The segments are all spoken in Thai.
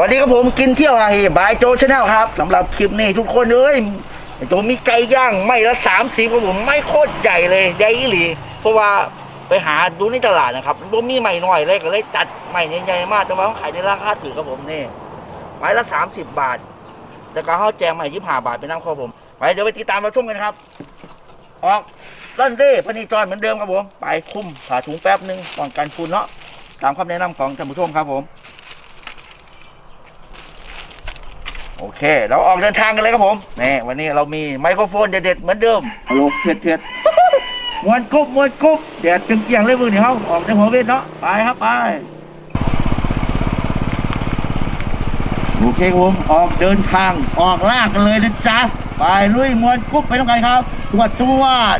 สวัสดีครับผมกินเที่ยวไฮบายโจชาแนลครับสำหรับคลิปนี้ทุกคนเอ้ยโจมีไก่ย่างไม่ละสามสิบครับผมไม่โคตรใหญ่เลยใหญ่อีหลีเพราะว่าไปหาดูในตลาดนะครับบ่มีใหม่หน้อยเลยก็เลยจัดใหม่ใหญ่ๆมากแต่ว่าเขาขายในราคาถือครับผมนี่ไม้ละสามสิบบาท แล้วก็เขาแจงใหม่ยี่ห้าบาทเป็นน้ำข้อผมไปเดี๋ยวไปติดตามเราชมกันครับออกลั่นเด้พนีจอยเหมือนเดิมครับผม ไปคุ้มผ่าถุงแป๊บนึงป้องกันฝุ่นเนาะตามคำแนะนำของท่านผู้ชมครับผม โอเค เราออกเดินทางกันเลยครับผมนี่วันนี้เรามีไมโครโฟนเด็ดๆเหมือนเดิมฮัลโหลเทียดเทียดมวนกรุ๊บมวนกรุ๊บเดี๋ยวตึงเกียงเลยมือนี่เขาออกในหัวเวทเนาะไปครับไปโอเคครับผมออกเดินทางออกลากกันเลยนะจ๊ะไปลุยมวนกรุ๊บไปต้องกันครับตรวจตรวจ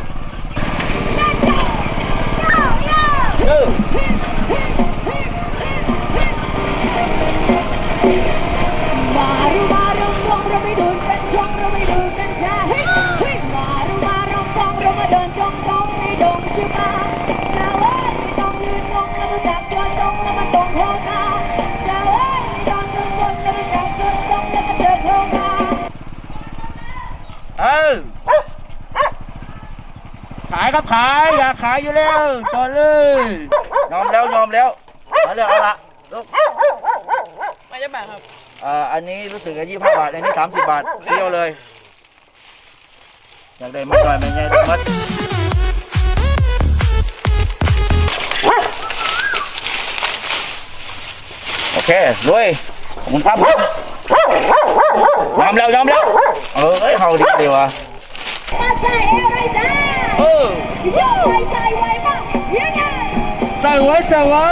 ขายครับขายอยากขายอยู่แล้วจอดเลยยอมแล้วยอมแล้วเอาเลยเอาละลูกไม่จะแบบครับเอ่ออันนี้รู้สึกยี่สิบห้าบาทอันนี้สามสิบบาทเที่ยวเลย อยากได้มากหน่อยไม่ไงได้มัดโอเครวยขอบคุณครับยอมแล้วยอมแล้วเออเอ้ยเฮาดีดีว่ะ Masa era ja เออ Yo hai sai wai ma Yang ไงใส่ไว้ใส่ไว้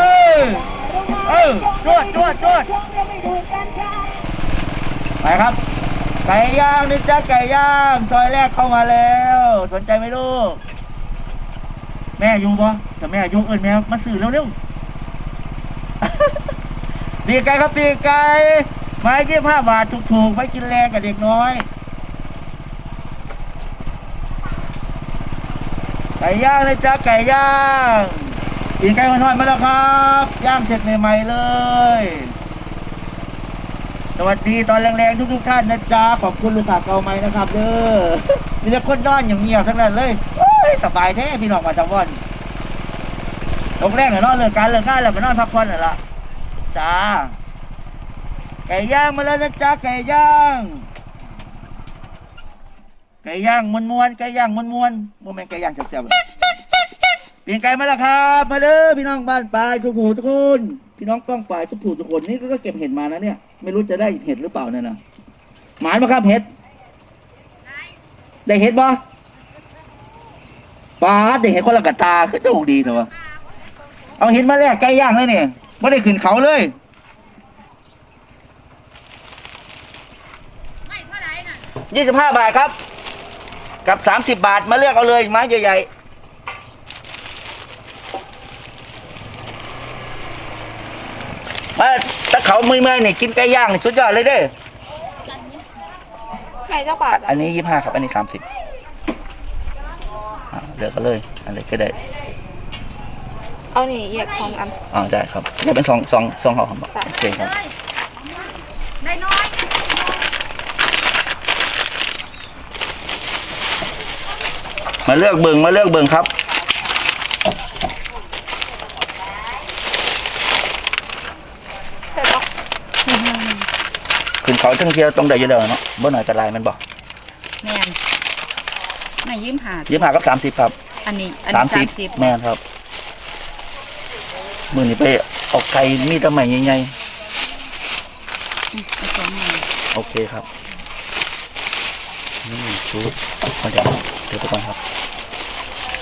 เออจวดจวดจวด Jong Ramadan kan jahe ไปครับ ไก่ย่างนี่จ้าไก่ย่าง ซอยแรกเข้ามาแล้ว สนใจไหมลูก แม่อยู่ปะแต่แม่อยู่เอินแม่มาสื่อเร็วๆปีกไก่ครับปีกไก่ไม้ยี่ห้าบาทถูกๆไว้กินแรงกับเด็กน้อย ไก่ย่างเลยจ้าไก่ย่างปีกไก่มาทอดมาแล้วครับ ย่างเสร็จใหม่ๆเลย สวัสดีตอนแรงๆทุกๆท่านนะจ๊ะขอบคุณลูกค้าเก่าใหม่นะครับเด้อมีแต่คนนอนอย่างเงียบทั้งนั้นเลยสบายแท้พี่น้องมาจาวันตรงแรกเนี่ยนอนเลิกการเลิกงานแล้วมานอนพักผ่อนน่ะละจ้าไก่ย่างมาแล้วนะจ๊ะไก่ย่าง ไก่ย่างมวนมวนๆไก่ย่างมวนมวนโมเมนต์ไก่ย่างเสียบๆเปลี่ยนไก่มาแล้วครับมาเด้อพี่น้องบ้านปลายทุกหูทุกคนพี่น้องกล้องปลายสุภูทุกคนนี่ก็เก็บเห็ดมานะเนี่ย ไม่รู้จะได้เห็ดหรือเปล่าเนี่ยนะหมานมาครับเห็ด ได้เห็ดบ่ป้าดได้เห็ดคนละกะตาคือจะถูกดีเนอะเอาเห็ดมาแลกไก่ย่างเลยเนี่ยไม่ได้ขึ้นเขาเลย ไม่เท่าไหร่น่ะ ยี่สิบห้าบาทครับ กับสามสิบบาทมาเลือกเอาเลยไม้ใหญ่ๆมาถ้าเขาเมื่อยๆนี่กินไก่ย่างนี่สุดยอดเลยเด้อไก่เจ้าบาทอันนี้ยี่ห้าครับ อันนี้สามสิบเลือกกันเลยอะไรก็ได้เอานี่เหยียกสองอันอ่าได้ครับเดี๋ยวเป็นสองสองสองห่อครับโอเคครับได้น้อย มาเลือกเบิงมาเลือกเบิงครับเสร็จปะขึ้นเขาทั้งเที่ยวตรงใดอยู่แล้วเนาะบ่หน่อยกระไรมันบอกแม่นไม่ยืมหาดยี่ห้ากับสามสิบครับอันนี้ อันสามนี้สิสาบมสิบแม่นครับ มือนี้ไปเออกไก่มีแตะใหม่ใหญ่ไอ้สองหมื่นๆโอเคครับ นี่ชุดเอาเดี๋ยวเดี๋ยวไปก่อนครับ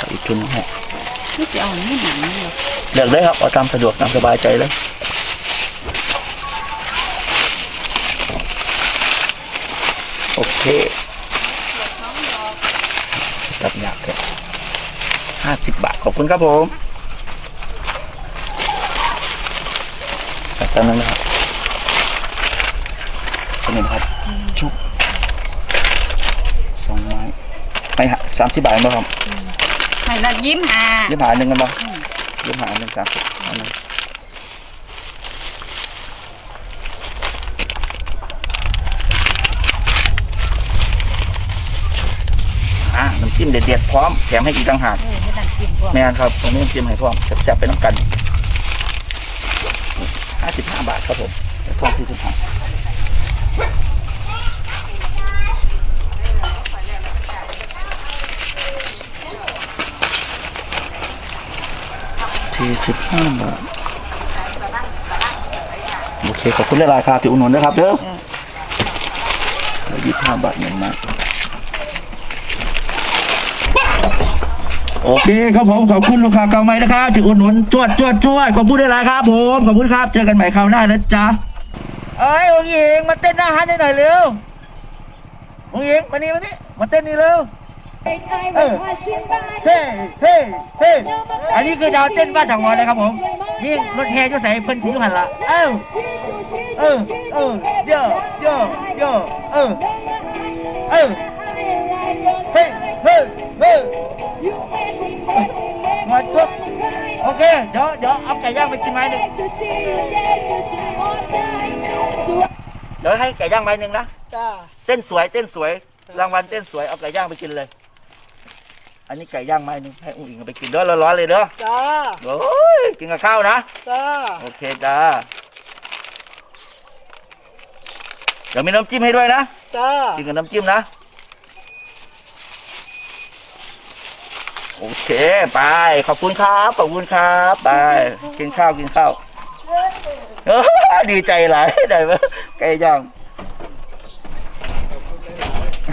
เอาอีกชุดหนึงให้นี่จะเอาอันนี้หนังเลยเลือกเลยครับเอาตามสะดวกตามสบายใจเลยโอเคจับหยาบเลยห้าสิบบาทขอบคุณครับผมจับตามนั้นนะครับตัวนี้นะครับชุบสองไม้ไม่ฮะสามสิบบาทมั้งครับ นั่นยิ้มหายิ้มหาหนึ่งกันบ่ยิ้มหาหนึ่งสามสิบหนึ่งอะน้ำจิ้มเด็ดๆพร้อมแถมให้อีกต่างหากไม่อันกิม่นครับตรงนี้น้ำจิ้มให้พร้อมแซ่บๆไปน้ำกัน 55 บาทครับผมแต่พร้อม45 สี่สิบห้าบาท โอเค ขอบคุณหลายๆครับที่อุดหนุนนะครับเด้อยี่สิบห้าบาทเงินมากโอเคครับผมขอบคุณลูกค้าเก่าใหม่นะครับที่อุดหนุนจวดจวดจวดขอบคุณหลายๆครับผมขอบคุณครับเจอกันใหม่คราวหน้านะจ๊ะเอ้ยองหญิงมาเต้นหน้าฮันหน่อยเร็วองหญิงมานี่มานี่มาเต้นนี่เร็ว เออเฮ้เฮ้เฮ้อันนี้คือดาวเต้นบ้านถังหมอนะครับผมนี่รถแห่จะใส่เพิ่นสีหันละเอ้าเออเออเยอะเยอะเยอะเออเออเฮ้เฮ้เฮ้หมดปุ๊บโอเคเดี๋ยวเดี๋ยวเอาไก่ย่างไปกินไม้หนึ่งเดี๋ยวให้ไก่ย่างไม้หนึ่งนะจ้าเต้นสวยเต้นสวยรางวัลเต้นสวยเอาไก่ย่างไปกินเลย อันนี้ไก่ย่างไม้หนึ่งให้อุ้งอิงเอาไปกินเด้อร้อนๆเลยเด้อจ้าโอ้ยกินกับข้าวนะ จ้าโอเคจ้าเดี๋ยวมีน้ำจิ้มให้ด้วยนะ จ้ากินกับน้ำจิ้มนะ โอเค ไป ขอบคุณครับ ขอบคุณครับ ไป กินข้าว กินข้าวเอ้อดีใจหลายได้ไหมไก่ย่าง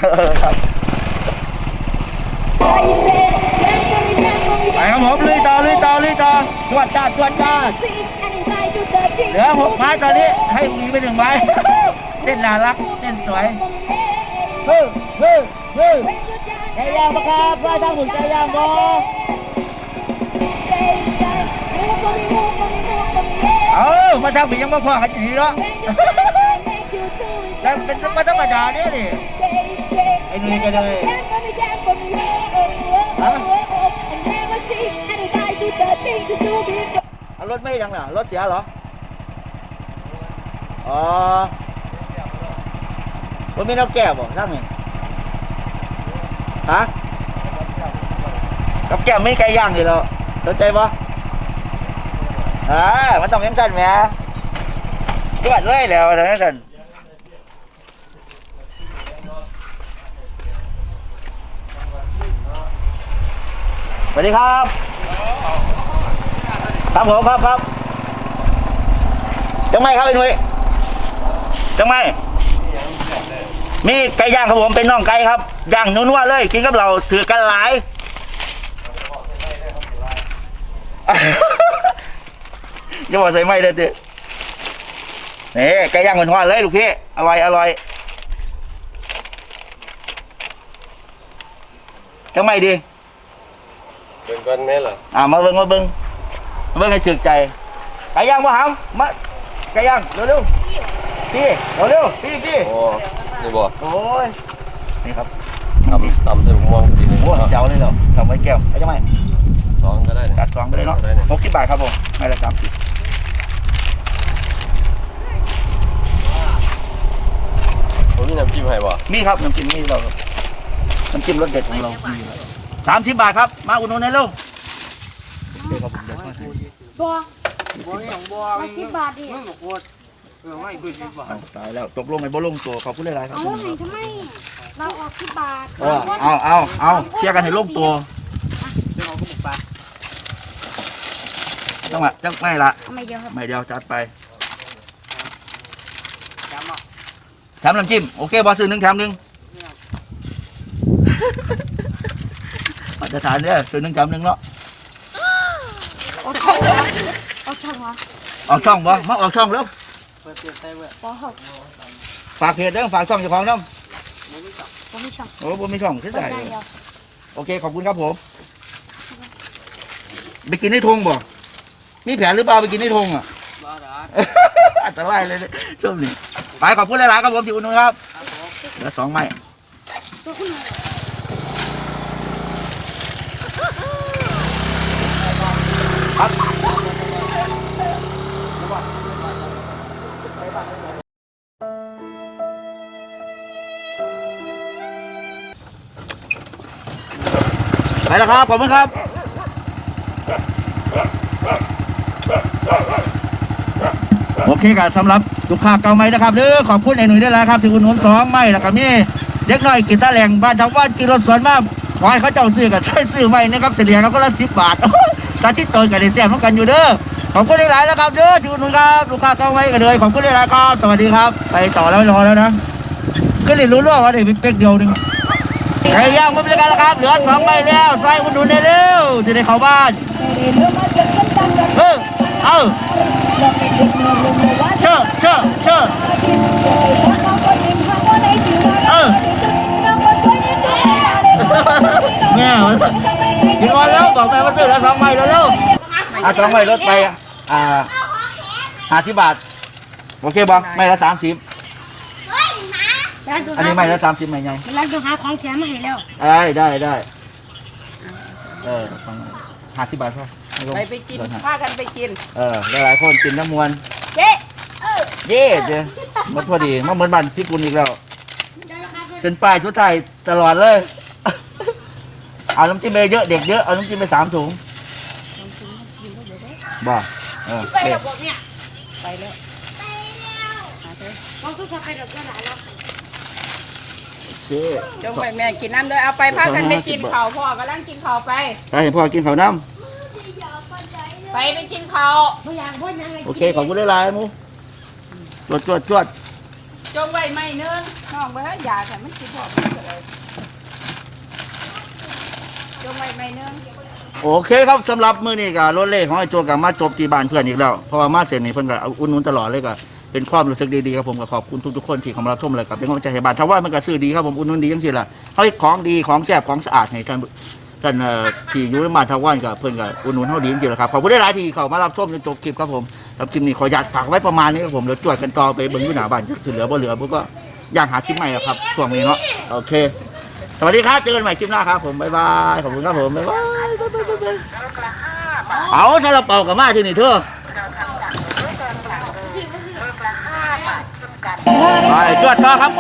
เออครับ ไปครับผมลุยต่อลุยต่อลุยต่อจวดจ้าจวดจ้าเหลือหกไม้ตอนนี้ให้มีไปหนึ่งไม้เต้นน่ารักเต้นสวยเฮ้ยเฮ้ยเฮ้ยไก่ย่างปะครับว่าทางหมุนไก่ย่างบ่เออมาทางผียังมาพอกันจีเนาะแต่เป็นธรรมธรรมดาเนี่ยนี่ไอ้นี่ก็เลย รถไม่ดังเหรอรถเสียเหรอ อ๋อรถมีน้ำแก้วบ่ทั้งนี่ฮะกับแก้วไม่ไก่ย่างอยู่แล้วสนใจบ่อ่ามันต้องเอ็มสันแหม่จวดเลยแล้วทางนั้นสันสวัสดีครับ ครับผมครับครับจังไม่ครับไอ้หนุ่ยจังไม่มีไก่ย่างครับผมเป็นน่องไก่ครับย่างนัวๆเลย กินกับเราถือกันหลายอย่าบอกใส่ไม่เด้อตินี่ไก่ย่างหวานๆเลยลูกพี่อร่อยอร่อยจังไม่ดีเป็นก้อนแม่เหรออ่ามาเบิ่งมาเบิ่งมา เบิ่งให้จึกใจไก่ย่างมาหามมาไก่ย่างเร็วๆพี่เร็วๆพี่พี่โอ้นี่บ่โอ้ยนี่ครับตำตำใส่หมม่วงดีเลยโอ้เจ้าเลยเหรอทำไว้แก้วเอาจังไม่สองก็ได้เนี่ยกัดสองไปเลยเนาะได้เนี่ยหกสิบบาทครับผมไม่ละสามสิบผมมีน้ำจิ้มให้บ่มีครับน้ำจิ้มนี่เราครับน้ำจิ้มรสเด็ดของเราสามสิบบาทครับ มาอุดหนุนในอยเร็วโอเคครับผมเดี๋ยวมาให้ สิบบาทดิเอาตายแล้วตกลงไอ้บ่ลงตัวขอบคุณหลายๆครับเอาให้ทำไม เราออกสิบบาทเออเอาเอาเอาเคลียร์กันให้ลงตัวจังหวะจังไม่ละทำไมเดียวครับไม่เดียวจัดไปแถมน้ำจิ้มโอเคบอสซื้อหนึ่งแถมหนึ่งมาตรฐานเนี่ยซื้อหนึ่งแถมหนึ่งเนาะ ออกช่องเหรอออกช่องเหรอออกช่องบ่มาออกช่องแล้วปอหกฝากเพจเด้อฝากช่องเจ้าของน้ผมไม่ช่องำโอ้ผมมีช่องที่เปิไหดนได้เดียวโอเคขอบคุณครับผม ไปกินในทงบ่มีแผนหรือเปล่าไปกินในทงอะ อันตรายเลยเนี่ยช่วงนี้ไปขอบคุณหลายๆครับผมที่อุดหนุนครับเหลือสองไม้ ตัวคุณ ไปแล้วครับขอบคุณครับโอเคครับสำหรับลูกค้าเก่าไหมนะครับเด้อขอบคุณไอ้หนุ่ยได้วยนะครับที่อุดหนุนสองไม่แล้วก็มีเด็กน้อยกินตาแหลงบ้านทางว่านกินรถสวนมาขอให้เขาเจ้าซื้อกันช่วยซื้อไม่นะครับเฉลี่ยเขาก็ละสิบบาทตาที่โตนกันได้แซ่บเหมือนกันอยู่เด้อขอบคุณหลายๆนะครับเด้อที่อุดหนุนครับลูกค้าเก่าไหมกันเลยขอบคุณหลายๆครับสวัสดีครับ ไปต่อแล้วรอแล้วนะก็เลยรู้เรื่องว่าเดี๋ยวเป๊กเดียวหนึง ไก่ย่างไม่เป็นไรครับเหลือสองใบแล้วซอยอุดหนุนได้เร็วจะได้เข้าบ้านเออเอาเชื่อเชื่อเชื่อเออแม่มันกินวันแล้วบอกแม่ว่าซื้อแล้วสองใบแล้วเร็วอะสองใบลดไปอ่าห้าสิบบาทโอเคบอกไม่ละสามสิบ อันนี้ไม่ละสามสิบไม่ไงร้านตัวหาของแถมมาให้แล้วได้ได้ได้เออสองห้าสิบบาทพอม่ต้องไปไปกินลดให้พากันไปกิน เออหลายๆคนกินทั้งมวลเจ๊เย่เจ้หมันพอดีมาเหมือนบ้านพี่กุลอีกแล้วเป็นป้ายชุดไทายตลอดเลย เอาน้ำจิ้มไปเยอะเด็กเยอะเอาน้ำจิ้มไปสามถุงบ่เออไปโอเคแล้วบอกเนี่ยไปแล้วมองตู้สะพายดอกเบี้ยหลายแล้ว โอเคจงไปแม่กินน้ำด้วยเอาไปพากันไปกินข้าวพ่อกำลังกินข้าวไป ไปให้พ่อกินข้าวน้ไปไปกินข้าวพยายามพ่นยังไงำโอเคขอบคุณหลายๆหมูจวดจวดจวดจงไว้ไม่เนื้อน้องไปให้ยาค่ะมันกินพอมันก็เลยจงไว้ไม่เนื้อโอเคครับสำหรับมื้อนี้ก็รถเล่ของไอ้โจกับมาจบที่บ้านเพื่อนอีกแล้วเพราะว่ามาเสร็จนี่เพิ่นก็เอาอุ่นนุนตลอดเลยก็ เป็นความรู้สึกดีๆครับผมก็ขอบคุณทุกๆคนที่เข้ามารับชมเลยครับเป็นกำลังใจให้บ้านถ้าว่ามันก็ซื้อดีครับผมอุ่นนุนดีจังซี่ล่ะเฮาเฮ็ดของดีของแซ่บของสะอาดให้ท่านท่านเอ่อที่อยู่ในบ้านทางว่านก็เพิ่อนก็อุ่นนุนเฮาดีจริงๆแหละครับขอบคุณได้หลายที่เข้ามารับชมจนจบคลิปครับผมครับคลิปนี้ขออนุญาตฝากไว้ประมาณนี้ครับผมเดี๋ยวจวดกันต่อไปเบิ่งอยู่หน้าบ้านจะเหลือบ่เหลือผมก็ย่างหาคลิปใหม่แล้วครับช่วงนี้เนาะโอเค สวัสดีครับเจอกันใหม่คลิปหน้าครับผมบ๊ายบายขอบคุณครับผมบ๊ายบายบ๊ายบายบ๊ายบายเอาซาลาเปากับมาที่นี่เถอะ ไปจวดต่อครับ